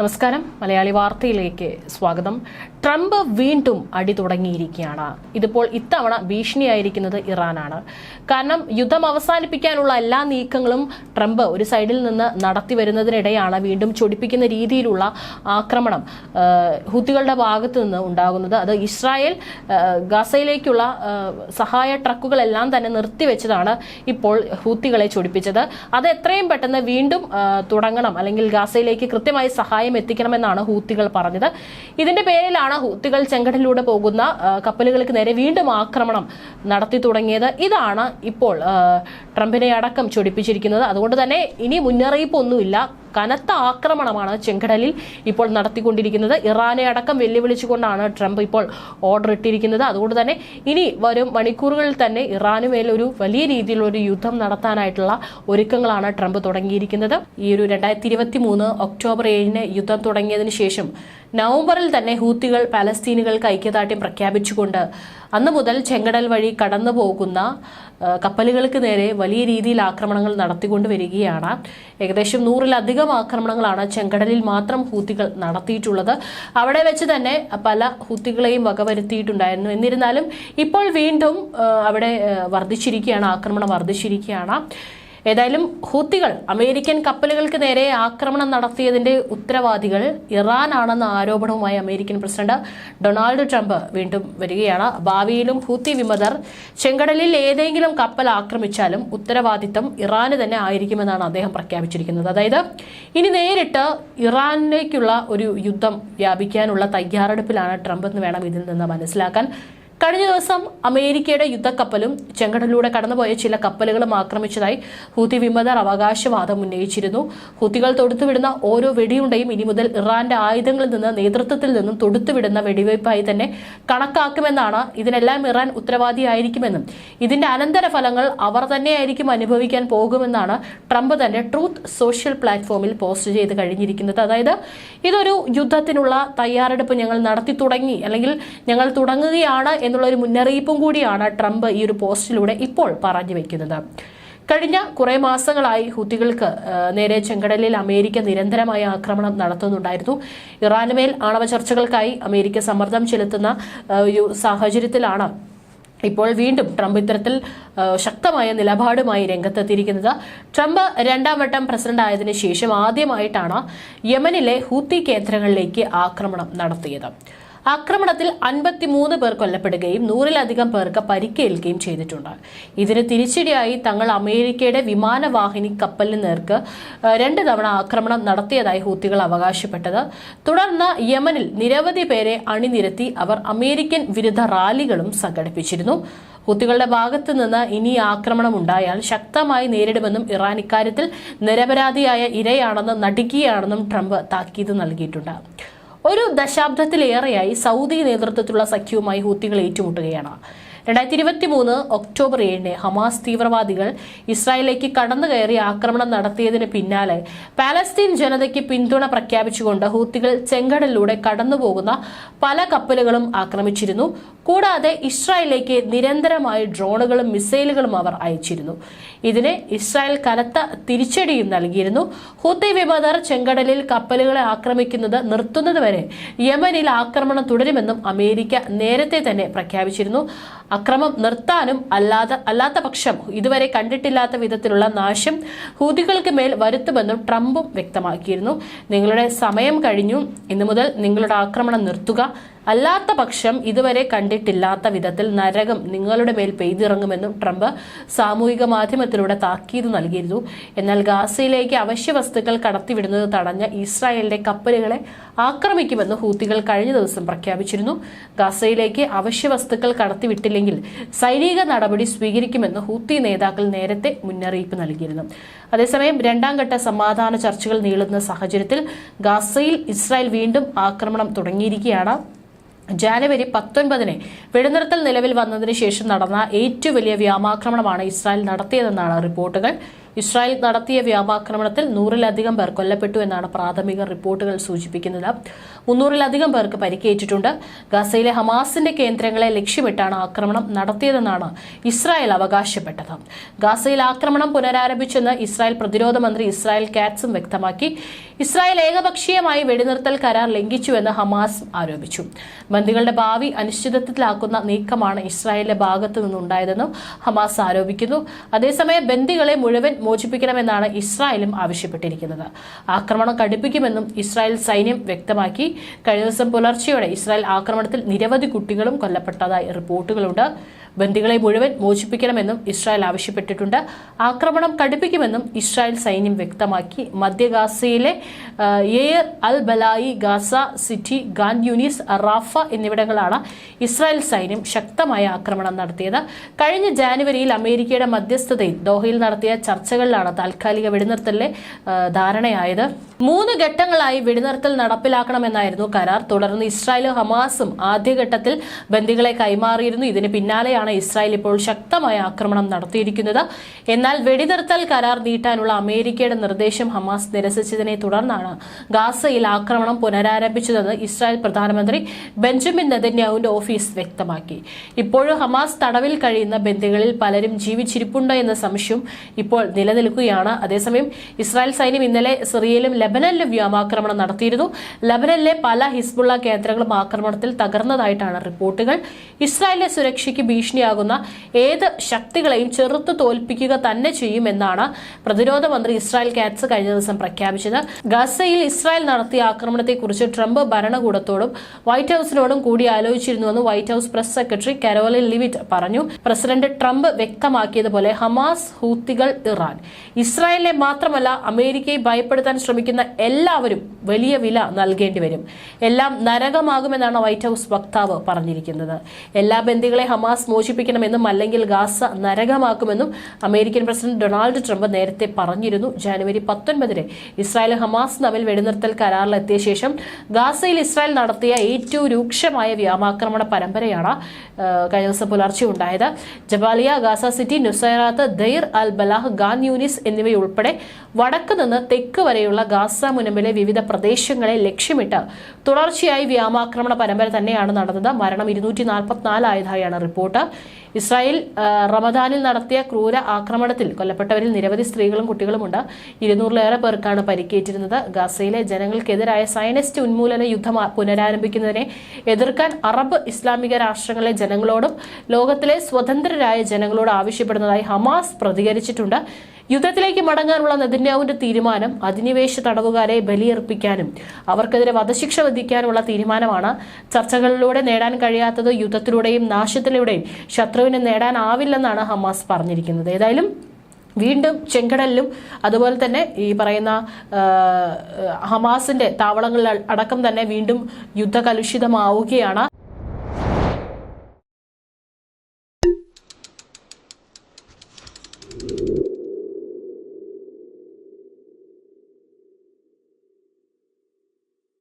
നമസ്കാരം. മലയാളി വാർത്തയിലേക്ക് സ്വാഗതം. ട്രംപ് വീണ്ടും അടി തുടങ്ങിയിരിക്കുകയാണ്. ഇതിപ്പോൾ ഇത്തവണ ഭീഷണിയായിരിക്കുന്നത് ഇറാനാണ്. കാരണം യുദ്ധം അവസാനിപ്പിക്കാനുള്ള എല്ലാ നീക്കങ്ങളും ട്രംപ് ഒരു സൈഡിൽ നിന്ന് നടത്തി വരുന്നതിനിടെയാണ് വീണ്ടും ചൊടിപ്പിക്കുന്ന രീതിയിലുള്ള ആക്രമണം ഹുത്തികളുടെ ഭാഗത്ത് നിന്ന് ഉണ്ടാകുന്നത്. അത് ഇസ്രായേൽ ഗസയിലേക്കുള്ള സഹായ ട്രക്കുകളെല്ലാം തന്നെ നിർത്തിവെച്ചതാണ് ഇപ്പോൾ ഹൂത്തികളെ ചൊടിപ്പിച്ചത്. അത് എത്രയും പെട്ടെന്ന് വീണ്ടും തുടങ്ങണം. അല്ലെങ്കിൽ ഗസയിലേക്ക് കൃത്യമായി സഹായം എത്തിക്കണമെന്നാണ് ഹൂത്തികൾ പറഞ്ഞത്. ഇതിന്റെ പേരിലാണ് ഹൂത്തികൾ ചെങ്കടലിലൂടെ പോകുന്ന കപ്പലുകൾക്ക് നേരെ വീണ്ടും ആക്രമണം നടത്തി തുടങ്ങിയത്. ഇതാണ് ഇപ്പോൾ ട്രംപിനെ അടക്കം ചൊടിപ്പിച്ചിരിക്കുന്നത്. അതുകൊണ്ട് തന്നെ ഇനി മുന്നറിയിപ്പൊന്നുമില്ല. കനത്ത ആക്രമണമാണ് ചെങ്കടലിൽ ഇപ്പോൾ നടത്തിക്കൊണ്ടിരിക്കുന്നത്. ഇറാനെ അടക്കം വെല്ലുവിളിച്ചുകൊണ്ടാണ് ട്രംപ് ഇപ്പോൾ ഓർഡർ ഇട്ടിരിക്കുന്നത്. അതുകൊണ്ട് തന്നെ ഇനി വരും മണിക്കൂറുകളിൽ തന്നെ ഇറാനുമേൽ ഒരു വലിയ രീതിയിലുള്ള ഒരു യുദ്ധം നടത്താനായിട്ടുള്ള ഒരുക്കങ്ങളാണ് ട്രംപ് തുടങ്ങിയിരിക്കുന്നത്. ഈ ഒരു രണ്ടായിരത്തി ഇരുപത്തി മൂന്ന് ഒക്ടോബർ ഏഴിന് യുദ്ധം തുടങ്ങിയതിന് ശേഷം നവംബറിൽ തന്നെ ഹൂത്തികൾ പാലസ്തീനുകൾക്ക് ഐക്യദാർഢ്യം പ്രഖ്യാപിച്ചുകൊണ്ട് അന്ന് മുതൽ ചെങ്കടൽ വഴി കടന്നു പോകുന്ന കപ്പലുകൾക്ക് നേരെ വലിയ രീതിയിൽ ആക്രമണങ്ങൾ നടത്തിക്കൊണ്ട് വരികയാണ്. ഏകദേശം നൂറിലധികം ആക്രമണങ്ങളാണ് ചെങ്കടലിൽ മാത്രം ഹൂത്തികൾ നടത്തിയിട്ടുള്ളത്. അവിടെ വെച്ച് തന്നെ പല ഹൂത്തികളെയും വകവരുത്തിയിട്ടുണ്ടായിരുന്നു. എന്നിരുന്നാലും ഇപ്പോൾ വീണ്ടും അവിടെ വർദ്ധിച്ചിരിക്കുകയാണ് ആക്രമണം വർദ്ധിച്ചിരിക്കുകയാണ്. ഏതായാലും ഹൂത്തികൾ അമേരിക്കൻ കപ്പലുകൾക്ക് നേരെ ആക്രമണം നടത്തിയതിന്റെ ഉത്തരവാദികൾ ഇറാനാണെന്ന ആരോപണവുമായി അമേരിക്കൻ പ്രസിഡന്റ് ഡൊണാൾഡ് ട്രംപ് വീണ്ടും വരികയാണ്. ഭാവിയിലും ഹൂത്തി വിമതർ ചെങ്കടലിൽ ഏതെങ്കിലും കപ്പൽ ആക്രമിച്ചാലും ഉത്തരവാദിത്തം ഇറാന് തന്നെ ആയിരിക്കുമെന്നാണ് അദ്ദേഹം പ്രഖ്യാപിച്ചിരിക്കുന്നത്. അതായത് ഇനി നേരിട്ട് ഇറാനിലേക്കുള്ള ഒരു യുദ്ധം വ്യാപിക്കാനുള്ള തയ്യാറെടുപ്പിലാണ് ട്രംപ് എന്ന് വേണം ഇതിൽ നിന്ന് മനസ്സിലാക്കാൻ. കഴിഞ്ഞ ദിവസം അമേരിക്കയുടെ യുദ്ധക്കപ്പലും ചെങ്കടലിലൂടെ കടന്നുപോയ ചില കപ്പലുകളും ആക്രമിച്ചതായി ഹൂതി വിമതർ അവകാശവാദം ഉന്നയിച്ചിരുന്നു. ഹൂത്തികൾ തൊടുത്തുവിടുന്ന ഓരോ വെടിയുണ്ടയും ഇനി മുതൽ ഇറാന്റെ ആയുധങ്ങളിൽ നിന്ന് നേതൃത്വത്തിൽ നിന്നും തൊടുത്തുവിടുന്ന വെടിവയ്പായി തന്നെ കണക്കാക്കുമെന്നാണ് ഇതിനെല്ലാം ഇറാൻ ഉത്തരവാദിയായിരിക്കുമെന്നും. ഇതിന്റെ അനന്തരഫലങ്ങൾ അവർ തന്നെയായിരിക്കും അനുഭവിക്കാൻ പോകുമെന്നാണ് ട്രംപ് തന്റെ ട്രൂത്ത് സോഷ്യൽ പ്ലാറ്റ്ഫോമിൽ പോസ്റ്റ് ചെയ്ത് കഴിഞ്ഞിരിക്കുന്നത്. അതായത് ഇതൊരു യുദ്ധത്തിനുള്ള തയ്യാറെടുപ്പ് ഞങ്ങൾ നടത്തി തുടങ്ങി അല്ലെങ്കിൽ ഞങ്ങൾ തുടങ്ങുകയാണ് എന്നുള്ള ഒരു മുന്നറിയിപ്പും കൂടിയാണ് ട്രംപ് ഈ ഒരു പോസ്റ്റിലൂടെ ഇപ്പോൾ പറഞ്ഞു വെക്കുന്നത്. കഴിഞ്ഞ കുറെ മാസങ്ങളായി ഹൂത്തികൾക്ക് നേരെ ചെങ്കടലിൽ അമേരിക്ക നിരന്തരമായ ആക്രമണം നടത്തുന്നുണ്ടായിരുന്നു. ഇറാനുമേൽ ആണവ ചർച്ചകൾക്കായി അമേരിക്ക സമ്മർദ്ദം ചെലുത്തുന്ന ഒരു സാഹചര്യത്തിലാണ് ഇപ്പോൾ വീണ്ടും ട്രംപ് ഇത്തരത്തിൽ ശക്തമായ നിലപാടുമായി രംഗത്തെത്തിയിരിക്കുന്നത്. ട്രംപ് രണ്ടാം വട്ടം പ്രസിഡന്റ് ആയതിനു ശേഷം ആദ്യമായിട്ടാണ് യമനിലെ ഹൂത്തി കേന്ദ്രങ്ങളിലേക്ക് ആക്രമണം നടത്തിയത്. ആക്രമണത്തിൽ അൻപത്തിമൂന്ന് പേർ കൊല്ലപ്പെടുകയും നൂറിലധികം പേർക്ക് പരിക്കേൽക്കുകയും ചെയ്തിട്ടുണ്ട്. ഇതിന് തിരിച്ചടിയായി തങ്ങൾ അമേരിക്കയുടെ വിമാനവാഹിനി കപ്പലിന് നേർക്ക് രണ്ട് തവണ ആക്രമണം നടത്തിയതായി ഹൂത്തികൾ അവകാശപ്പെട്ടത്. തുടർന്ന് യമനിൽ നിരവധി പേരെ അണിനിരത്തി അവർ അമേരിക്കൻ വിരുദ്ധ റാലികളും സംഘടിപ്പിച്ചിരുന്നു. ഹൂത്തികളുടെ ഭാഗത്ത് നിന്ന് ഇനി ആക്രമണം ഉണ്ടായാൽ ശക്തമായി നേരിടുമെന്നും ഇറാൻ ഇക്കാര്യത്തിൽ നിരപരാധിയായ ഇരയാണെന്നും നടുക്കിയാണെന്നും ട്രംപ് താക്കീത് നൽകിയിട്ടുണ്ട്. ഒരു ദശാബ്ദത്തിലേറെയായി സൗദി നേതൃത്വത്തിലുള്ള സഖ്യവുമായി ഹൂത്തികൾ ഏറ്റുമുട്ടുകയാണ്. രണ്ടായിരത്തി ഇരുപത്തി മൂന്ന് ഒക്ടോബർ ഏഴിന് ഹമാസ് തീവ്രവാദികൾ ഇസ്രായേലിലേക്ക് കടന്നു കയറി ആക്രമണം നടത്തിയതിന് പിന്നാലെ പാലസ്തീൻ ജനതയ്ക്ക് പിന്തുണ പ്രഖ്യാപിച്ചുകൊണ്ട് ഹൂത്തികൾ ചെങ്കടലിലൂടെ കടന്നുപോകുന്ന പല കപ്പലുകളും ആക്രമിച്ചിരുന്നു. കൂടാതെ ഇസ്രായേലിലേക്ക് നിരന്തരമായി ഡ്രോണുകളും മിസൈലുകളും അവർ അയച്ചിരുന്നു. ഇതിന് ഇസ്രായേൽ കനത്ത തിരിച്ചടിയും നൽകിയിരുന്നു. ഹുത്തി വിമതർ ചെങ്കടലിൽ കപ്പലുകളെ ആക്രമിക്കുന്നത് നിർത്തുന്നതുവരെ യമനിൽ ആക്രമണം തുടരുമെന്നും അമേരിക്ക നേരത്തെ തന്നെ പ്രഖ്യാപിച്ചിരുന്നു. അക്രമം നിർത്താനും അല്ലാതെ അല്ലാത്ത പക്ഷം ഇതുവരെ കണ്ടിട്ടില്ലാത്ത വിധത്തിലുള്ള നാശം ഹൂതികൾക്ക് മേൽ വരുത്തുമെന്നും ട്രംപും വ്യക്തമാക്കിയിരുന്നു. നിങ്ങളുടെ സമയം കഴിഞ്ഞു. ഇന്നു മുതൽ നിങ്ങളുടെ ആക്രമണം നിർത്തുക. അല്ലാത്ത പക്ഷം ഇതുവരെ കണ്ടിട്ടില്ലാത്ത വിധത്തിൽ നരകം നിങ്ങളുടെ മേൽ പെയ്തിറങ്ങുമെന്നും ട്രംപ് സാമൂഹിക മാധ്യമത്തിലൂടെ താക്കീത് നൽകിയിരുന്നു. എന്നാൽ ഗാസയിലേക്ക് അവശ്യ വസ്തുക്കൾ കടത്തിവിടുന്നത് തടഞ്ഞ ഇസ്രായേലിന്റെ കപ്പലുകളെ ആക്രമിക്കുമെന്ന് ഹൂത്തികൾ കഴിഞ്ഞ ദിവസം പ്രഖ്യാപിച്ചിരുന്നു. ഗാസയിലേക്ക് അവശ്യ വസ്തുക്കൾ കടത്തിവിട്ടില്ലെങ്കിൽ സൈനിക നടപടി സ്വീകരിക്കുമെന്ന് ഹൂത്തി നേതാക്കൾ നേരത്തെ മുന്നറിയിപ്പ് നൽകിയിരുന്നു. അതേസമയം രണ്ടാം ഘട്ട സമാധാന ചർച്ചകൾ നീളുന്ന സാഹചര്യത്തിൽ ഗാസയിൽ ഇസ്രായേൽ വീണ്ടും ആക്രമണം തുടങ്ങിയിരിക്കുകയാണ്. ജാനുവരി പത്തൊൻപതിന് വെടിനിർത്തൽ നിലവിൽ വന്നതിന് ശേഷം നടന്ന ഏറ്റവും വലിയ വ്യോമാക്രമണമാണ് ഇസ്രായേൽ നടത്തിയതെന്നാണ് റിപ്പോർട്ടുകൾ. ഇസ്രായേൽ നടത്തിയ വ്യോമാക്രമണത്തിൽ നൂറിലധികം പേർ കൊല്ലപ്പെട്ടു എന്നാണ് പ്രാഥമിക റിപ്പോർട്ടുകൾ സൂചിപ്പിക്കുന്നത്. മുന്നൂറിലധികം പേർക്ക് പരിക്കേറ്റിട്ടുണ്ട്. ഗസയിലെ ഹമാസിന്റെ കേന്ദ്രങ്ങളെ ലക്ഷ്യമിട്ടാണ് ആക്രമണം നടത്തിയതെന്നാണ് ഇസ്രായേൽ അവകാശപ്പെട്ടത്. ഗസയിൽ ആക്രമണം പുനരാരംഭിച്ചെന്ന് ഇസ്രായേൽ പ്രതിരോധ മന്ത്രി ഇസ്രായേൽ കാറ്റ്സും വ്യക്തമാക്കി. ഇസ്രായേൽ ഏകപക്ഷീയമായി വെടിനിർത്തൽ കരാർ ലംഘിച്ചുവെന്ന് ഹമാസ് ആരോപിച്ചു. ബന്ദികളുടെ ഭാവി അനിശ്ചിതത്വത്തിലാക്കുന്ന നീക്കമാണ് ഇസ്രായേലിന്റെ ഭാഗത്തു നിന്നുണ്ടായതെന്നും ഹമാസ് ആരോപിക്കുന്നു. അതേസമയം ബന്ദികളെ മുഴുവൻ മോചിപ്പിക്കണമെന്നാണ് ഇസ്രായേലും ആവശ്യപ്പെട്ടിരിക്കുന്നത്. ആക്രമണം കടുപ്പിക്കുമെന്നും ഇസ്രായേൽ സൈന്യം വ്യക്തമാക്കി. കഴിഞ്ഞ ദിവസം പുലർച്ചെയോടെ ഇസ്രായേൽ ആക്രമണത്തിൽ നിരവധി കുട്ടികളും കൊല്ലപ്പെട്ടതായി റിപ്പോർട്ടുകളുണ്ട്. ബന്ദികളെ മുഴുവൻ മോചിപ്പിക്കണമെന്നും ഇസ്രായേൽ ആവശ്യപ്പെട്ടിട്ടുണ്ട്. ആക്രമണം കടുപ്പിക്കുമെന്നും ഇസ്രായേൽ സൈന്യം വ്യക്തമാക്കി. മധ്യ ഗാസയിലെ എയർ അൽ ബലായി Gaza City Khan Younis Rafah എന്നിവിടങ്ങളാണ് Israel സൈന്യം ശക്തമായ ആക്രമണം നടത്തിയത്. കഴിഞ്ഞ ജാനുവരിയിൽ അമേരിക്കയുടെ മധ്യസ്ഥതയിൽ ദോഹയിൽ നടത്തിയ ചർച്ചകളിലാണ് താൽക്കാലിക വെടിനിർത്തലിലെ ധാരണയായത്. മൂന്ന് ഘട്ടങ്ങളായി വെടിനിർത്തൽ നടപ്പിലാക്കണമെന്നായിരുന്നു കരാർ. തുടർന്ന് ഇസ്രായേലും ഹമാസും ആദ്യഘട്ടത്തിൽ ബന്ദികളെ കൈമാറിയിരുന്നു. ഇതിന് പിന്നാലെയാണ് ഇസ്രായേൽ ഇപ്പോൾ ശക്തമായ ആക്രമണം നടത്തിയിരിക്കുന്നത്. എന്നാൽ വെടിനിർത്തൽ കരാർ നീട്ടാനുള്ള അമേരിക്കയുടെ നിർദ്ദേശം ഹമാസ് നിരസിച്ചതിനെ തുടർന്നാണ് ഗാസയിൽ ആക്രമണം പുനരാരംഭിച്ചതെന്ന് ഇസ്രായേൽ പ്രധാനമന്ത്രി ബെഞ്ചമിൻ നെതന്യാഹുവിന്റെ ഓഫീസ് വ്യക്തമാക്കി. ഇപ്പോഴും ഹമാസ് തടവിൽ കഴിയുന്ന ബന്ദികളിൽ പലരും ജീവിച്ചിരിപ്പുണ്ടോ എന്ന സംശയം ഇപ്പോൾ നിലനിൽക്കുകയാണ്. അതേസമയം ഇസ്രായേൽ സൈന്യം ഇന്നലെ സിറിയയിലും ലബനനിലും വ്യോമാക്രമണം നടത്തിയിരുന്നു. ലബനനിലെ പല ഹിസ്ബുള്ള കേന്ദ്രങ്ങളും ആക്രമണത്തിൽ തകർന്നതായിട്ടാണ് റിപ്പോർട്ടുകൾ. ഇസ്രായേലിന്റെ സുരക്ഷയ്ക്ക് ഭീഷണിയാകുന്ന ഏത് ശക്തികളെയും ചെറുത്തു തോൽപ്പിക്കുക തന്നെ ചെയ്യുമെന്നാണ് പ്രതിരോധ മന്ത്രി ഇസ്രായേൽ കാറ്റ്സ് കഴിഞ്ഞ ദിവസം പ്രഖ്യാപിച്ചത്. ഗസയിൽ ഇസ്രായേൽ നടത്തിയ ആക്രമണത്തെക്കുറിച്ച് ട്രംപ് ഭരണകൂടത്തോടും വൈറ്റ് ഹൌസിനോടും കൂടി ആലോചിച്ചിരുന്നുവെന്ന് White House press secretary Karoline Leavitt പറഞ്ഞു. പ്രസിഡന്റ് ട്രംപ് വ്യക്തമാക്കിയതുപോലെ ഹമാസ് ഹൂത്തികൾ ഇറാൻ. ഇസ്രായേലിനെ മാത്രമല്ല അമേരിക്കയെ ഭയപ്പെടുത്താൻ ശ്രമിക്കുന്ന എല്ലാവരും വലിയ വില നൽകേണ്ടി വരും. എല്ലാം നരകമാകുമെന്നാണ് വൈറ്റ് ഹൌസ് വക്താവ് പറഞ്ഞിരിക്കുന്നത്. എല്ലാ ബന്ദികളെ ഹമാസ് മോചിപ്പിക്കണമെന്നും അല്ലെങ്കിൽ ഗാസ നരകമാക്കുമെന്നും അമേരിക്കൻ പ്രസിഡന്റ് ഡൊണാൾഡ് ട്രംപ് നേരത്തെ പറഞ്ഞിരുന്നു. ജനുവരി പത്തൊൻപതിന് ഇസ്രായേൽ ഹമാസ് തമ്മിൽ വെടിനിർത്തൽ കരാറിലെത്തിയ ശേഷം ഗാസയിൽ ഇസ്രായേൽ നടത്തിയ ഏറ്റവും രൂക്ഷമായ വ്യോമാക്രമണ പരമ്പരയാണ് കഴിഞ്ഞ ദിവസം പുലർച്ചെ ഉണ്ടായത്. Jabalia Gaza City Nuseirat Deir al Balah Khan Younis എന്നിവയുൾപ്പെടെ വടക്ക് നിന്ന് തെക്ക് വരെയുള്ള ഗാസ മുനമ്പിലെ വിവിധ പ്രദേശങ്ങളെ ലക്ഷ്യമിട്ട് തുടർച്ചയായി വ്യോമാക്രമണ പരമ്പര തന്നെയാണ് നടന്നത്. മരണം ഇരുന്നൂറ്റി നാൽപ്പത്തിനാലായതായാണ് റിപ്പോർട്ട്. ഇസ്രായേൽ റമദാനിൽ നടത്തിയ ക്രൂര ആക്രമണത്തിൽ കൊല്ലപ്പെട്ടവരിൽ നിരവധി സ്ത്രീകളും കുട്ടികളുമുണ്ട്. ഇരുന്നൂറിലേറെ പേർക്കാണ് പരിക്കേറ്റിരുന്നത്. ഗസയിലെ ജനങ്ങൾക്കെതിരായ സയനിസ്റ്റ് ഉന്മൂലന യുദ്ധം പുനരാരംഭിക്കുന്നതിനെ എതിർക്കാൻ അറബ് ഇസ്ലാമിക രാഷ്ട്രങ്ങളിലെ ജനങ്ങളോടും ലോകത്തിലെ സ്വതന്ത്രരായ ജനങ്ങളോടും ആവശ്യപ്പെടുന്നതായി ഹമാസ് പ്രതികരിച്ചിട്ടുണ്ട്. യുദ്ധത്തിലേക്ക് മടങ്ങാനുള്ള നെതിന്യാവിന്റെ തീരുമാനം അധിനിവേശ തടവുകാരെ ബലിയർപ്പിക്കാനും അവർക്കെതിരെ വധശിക്ഷ വധിക്കാനുമുള്ള തീരുമാനമാണ്. ചർച്ചകളിലൂടെ നേടാൻ കഴിയാത്തത് യുദ്ധത്തിലൂടെയും നാശത്തിലൂടെയും ശത്രുവിനെ നേടാനാവില്ലെന്നാണ് ഹമാസ് പറഞ്ഞിരിക്കുന്നത്. ഏതായാലും വീണ്ടും ചെങ്കടലിലും അതുപോലെ തന്നെ ഈ പറയുന്ന ഹമാസിന്റെ താവളങ്ങളിൽ അടക്കം തന്നെ വീണ്ടും യുദ്ധകലുഷിതമാവുകയാണ്